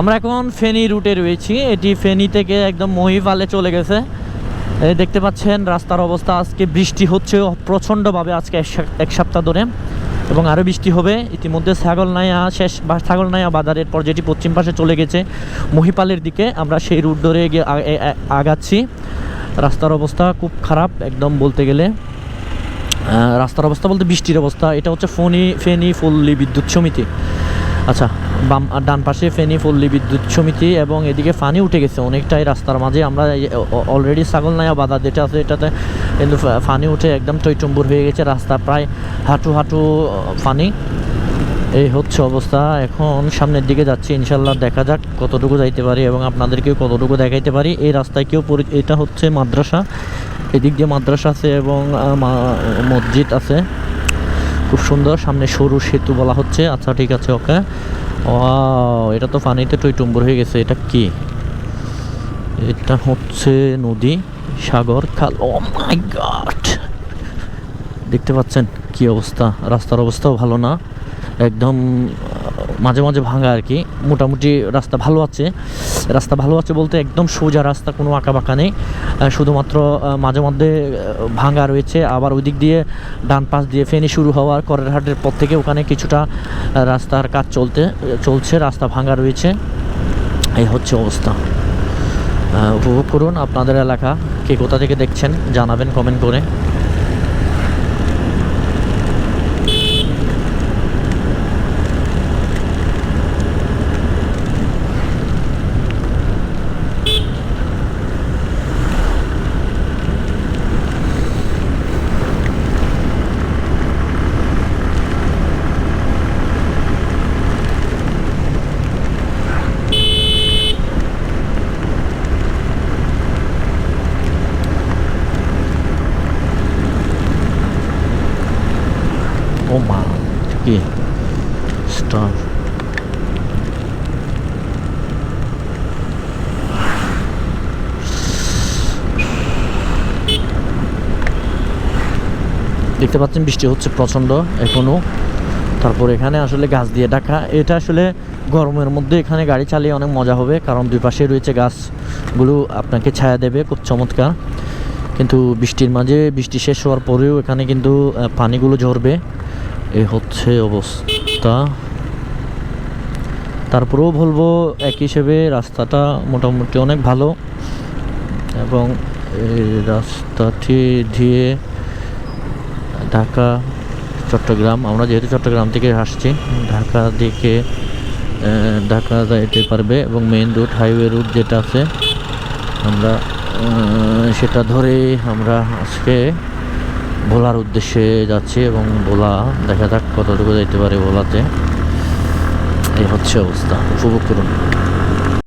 আমরা এখন ফেনী রুটে রয়েছি। এটি ফেনী থেকে একদম মহিপালে চলে গেছে। দেখতে পাচ্ছেন রাস্তার অবস্থা। আজকে বৃষ্টি হচ্ছে প্রচণ্ডভাবে আজকে এক সপ্তাহ ধরে। এবং আরও বৃষ্টি হবে। ইতিমধ্যে ছাগল ছাগলনাইয়া শেষ বা ছাগলনাইয়া বাজারের পর যেটি পশ্চিম পাশে চলে গেছে মহিপালের দিকে, আমরা সেই রুট ধরে গিয়ে আগাচ্ছি। রাস্তার অবস্থা খুব খারাপ একদম বলতে গেলে। রাস্তার অবস্থা বলতে বৃষ্টির অবস্থা। এটা হচ্ছে ফনি ফেনী পল্লী বিদ্যুৎ সমিতি। আচ্ছা বাম আর ডান পাশে ফেনী পল্লী বিদ্যুৎ সমিতি এবং এদিকে ফানি উঠে গেছে অনেকটাই রাস্তার মাঝে। আমরা অলরেডি ছাগল ছাগলনাইয়া বাধা যেটা আছে এটাতে কিন্তু ফানি উঠে একদম টইটম্বুর হয়ে গেছে রাস্তা, প্রায় হাঁটু হাঁটু ফানি। এই হচ্ছে অবস্থা। এখন সামনের দিকে যাচ্ছি, ইনশাল্লাহ দেখা যাক কতটুকু যাইতে পারি এবং আপনাদেরকেও কতটুকু দেখাইতে পারি। এই রাস্তায় কেউ পরি এটা হচ্ছে মাদ্রাসা। এদিক দিয়ে মাদ্রাসা আছে এবং মসজিদ আছে। সুন্দর, সামনে সরু সেতু বলা হচ্ছে। আচ্ছা ঠিক আছে, ওকে। ও এটা তো পানিতে টইটুম্বুর হয়ে গেছে। এটা কি? এটা হচ্ছে নদী, সাগর, খাল। ও মাই গড দেখতে পাচ্ছেন কি অবস্থা? রাস্তার অবস্থাও ভালো না। একদম মাঝে মাঝে ভাঙা আর কি। মোটামুটি রাস্তা ভালো আছে। রাস্তা ভালো আছে বলতে একদম সোজা রাস্তা, কোনো আঁকা বাঁকা নেই শুধুমাত্র মাঝে মধ্যে ভাঙা রয়েছে। আবার ওই দিক দিয়ে ডান পাশ দিয়ে ফেনি শুরু হওয়ার করের হাটের পর থেকে ওখানে কিছুটা রাস্তার কাজ চলতে, চলছে। রাস্তা ভাঙা রয়েছে। এই হচ্ছে অবস্থা। উপভোগ করুন আপনাদের এলাকা। কে কোথা থেকে দেখছেন জানাবেন কমেন্ট করে। ও মা কি স্টার দেখতে পাচ্ছেন বৃষ্টি হচ্ছে প্রচণ্ড এখনও তারপর এখানে আসলে গাছ দিয়ে ঢাকা। এটা আসলে গরমের মধ্যে এখানে গাড়ি চালিয়ে অনেক মজা হবে, কারণ দুই পাশে রয়েছে গাছগুলো আপনাকে ছায়া দেবে খুব চমৎকার। কিন্তু বৃষ্টির মাঝে বৃষ্টি শেষ হওয়ার পরেও এখানে কিন্তু পানিগুলো ঝরবে। এই হচ্ছে অবস্থা। তারপরেও বলব, এক হিসেবে রাস্তাটা মোটামুটি অনেক ভালো। এবং এই রাস্তাটি দিয়ে ঢাকা, চট্টগ্রাম, আমরা যেহেতু চট্টগ্রাম থেকে আসছি, ঢাকা দিকে ঢাকা যাইতে পারবে এবং মেইন রুট হাইওয়ে রুট যেটা আছে, আমরা সেটা ধরে আমরা আজকে ভোলার উদ্দেশ্যে যাচ্ছে এবং ভোলা দেখা যাক কতটুকু যেতে পারে ভোলাতে। এই হচ্ছে অবস্থা। উপভোগ করুন।